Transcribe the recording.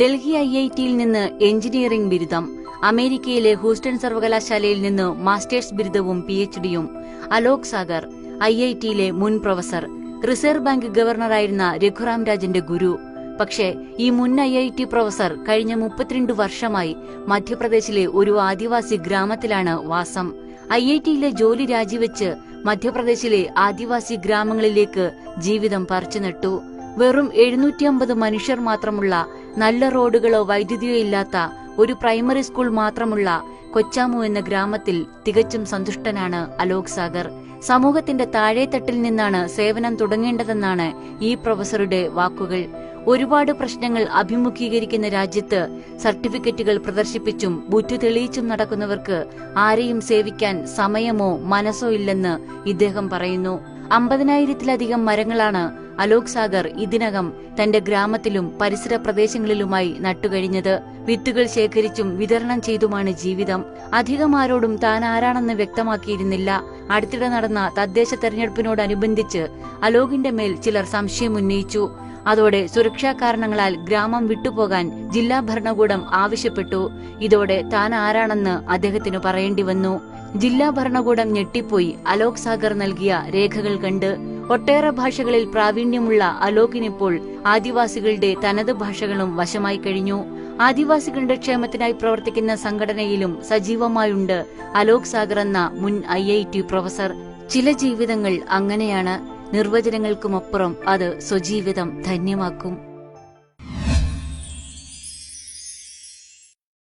Delhi I I ടിയിൽ നിന്ന് engineering ബിരുദം അമേരിക്കയിലെ ഹൂസ്റ്റൺ സർവകലാശാലയിൽ നിന്ന് മാസ്റ്റേഴ്സ് ബിരുദവും പി എച്ച് ഡിയും അലോക് സാഗർ ഐ ഐ ടിയിലെ മുൻ പ്രൊഫസർ റിസർവ് ബാങ്ക് ഗവർണറായിരുന്ന രഘുറാം രാജന്റെ ഗുരു. പക്ഷേ ഈ മുൻ ഐ ഐ ടി പ്രൊഫസർ കഴിഞ്ഞ മുപ്പത്തിരണ്ട് വർഷമായി മധ്യപ്രദേശിലെ ഒരു ആദിവാസി ഗ്രാമത്തിലാണ് വാസം. ഐ ഐ ടിയിലെ ജോലി രാജിവെച്ച് മധ്യപ്രദേശിലെ ആദിവാസി ഗ്രാമങ്ങളിലേക്ക് ജീവിതം പറിച്ചു നട്ടു. വെറും എഴുന്നൂറ്റി അമ്പത് മനുഷ്യർ മാത്രമുള്ള നല്ല റോഡുകളോ വൈദ്യുതിയോ ഇല്ലാത്ത ഒരു പ്രൈമറി സ്കൂൾ മാത്രമുള്ള കൊച്ചാമു എന്ന ഗ്രാമത്തിൽ തികച്ചും സന്തുഷ്ടനാണ് അലോക് സാഗർ. സമൂഹത്തിന്റെ താഴേത്തട്ടിൽ നിന്നാണ് സേവനം തുടങ്ങേണ്ടതെന്നാണ് ഈ പ്രൊഫസറുടെ വാക്കുകൾ. ഒരുപാട് പ്രശ്നങ്ങൾ അഭിമുഖീകരിക്കുന്ന രാജ്യത്ത് സർട്ടിഫിക്കറ്റുകൾ പ്രദർശിപ്പിച്ചും ബുദ്ധി തെളിയിച്ചും നടക്കുന്നവർക്ക് ആരെയും സേവിക്കാൻ സമയമോ മനസ്സോ ഇല്ലെന്ന് ഇദ്ദേഹം പറയുന്നു. അമ്പതിനായിരത്തിലധികം മരങ്ങളാണ് അലോക് സാഗർ ഇതിനകം തന്റെ ഗ്രാമത്തിലും പരിസര പ്രദേശങ്ങളിലുമായി നട്ടുകഴിഞ്ഞത് വിത്തുകൾ ശേഖരിച്ചും വിതരണം ചെയ്തുമാണ് ജീവിതം. അധികം ആരോടും താൻ ആരാണെന്ന് വ്യക്തമാക്കിയിരുന്നില്ല. അടുത്തിടെ നടന്ന തദ്ദേശ തെരഞ്ഞെടുപ്പിനോടനുബന്ധിച്ച് അലോകിന്റെ മേൽ ചിലർ സംശയം ഉന്നയിച്ചു. അതോടെ സുരക്ഷാ കാരണങ്ങളാൽ ഗ്രാമം വിട്ടുപോകാൻ ജില്ലാ ഭരണകൂടം ആവശ്യപ്പെട്ടു. ഇതോടെ താൻ ആരാണെന്ന് അദ്ദേഹത്തിന് പറയേണ്ടി വന്നു. ജില്ലാ ഭരണകൂടം ഞെട്ടിപ്പോയി അലോക് സാഗർ നൽകിയ രേഖകൾ കണ്ട് ഒട്ടേറെ ഭാഷകളിൽ പ്രാവീണ്യമുള്ള അലോകിനിപ്പോൾ ആദിവാസികളുടെ തനത് ഭാഷകളും വശമായി കഴിഞ്ഞു. ആദിവാസികളുടെ ക്ഷേമത്തിനായി പ്രവർത്തിക്കുന്ന സംഘടനയിലും സജീവമായുണ്ട് അലോക് സാഗർ എന്ന മുൻ ഐ ഐ ടി പ്രൊഫസർ. ചില ജീവിതങ്ങൾ അങ്ങനെയാണ്. നിർവചനങ്ങൾക്കുമപ്പുറം അത് സ്വജീവിതം ധന്യമാക്കും.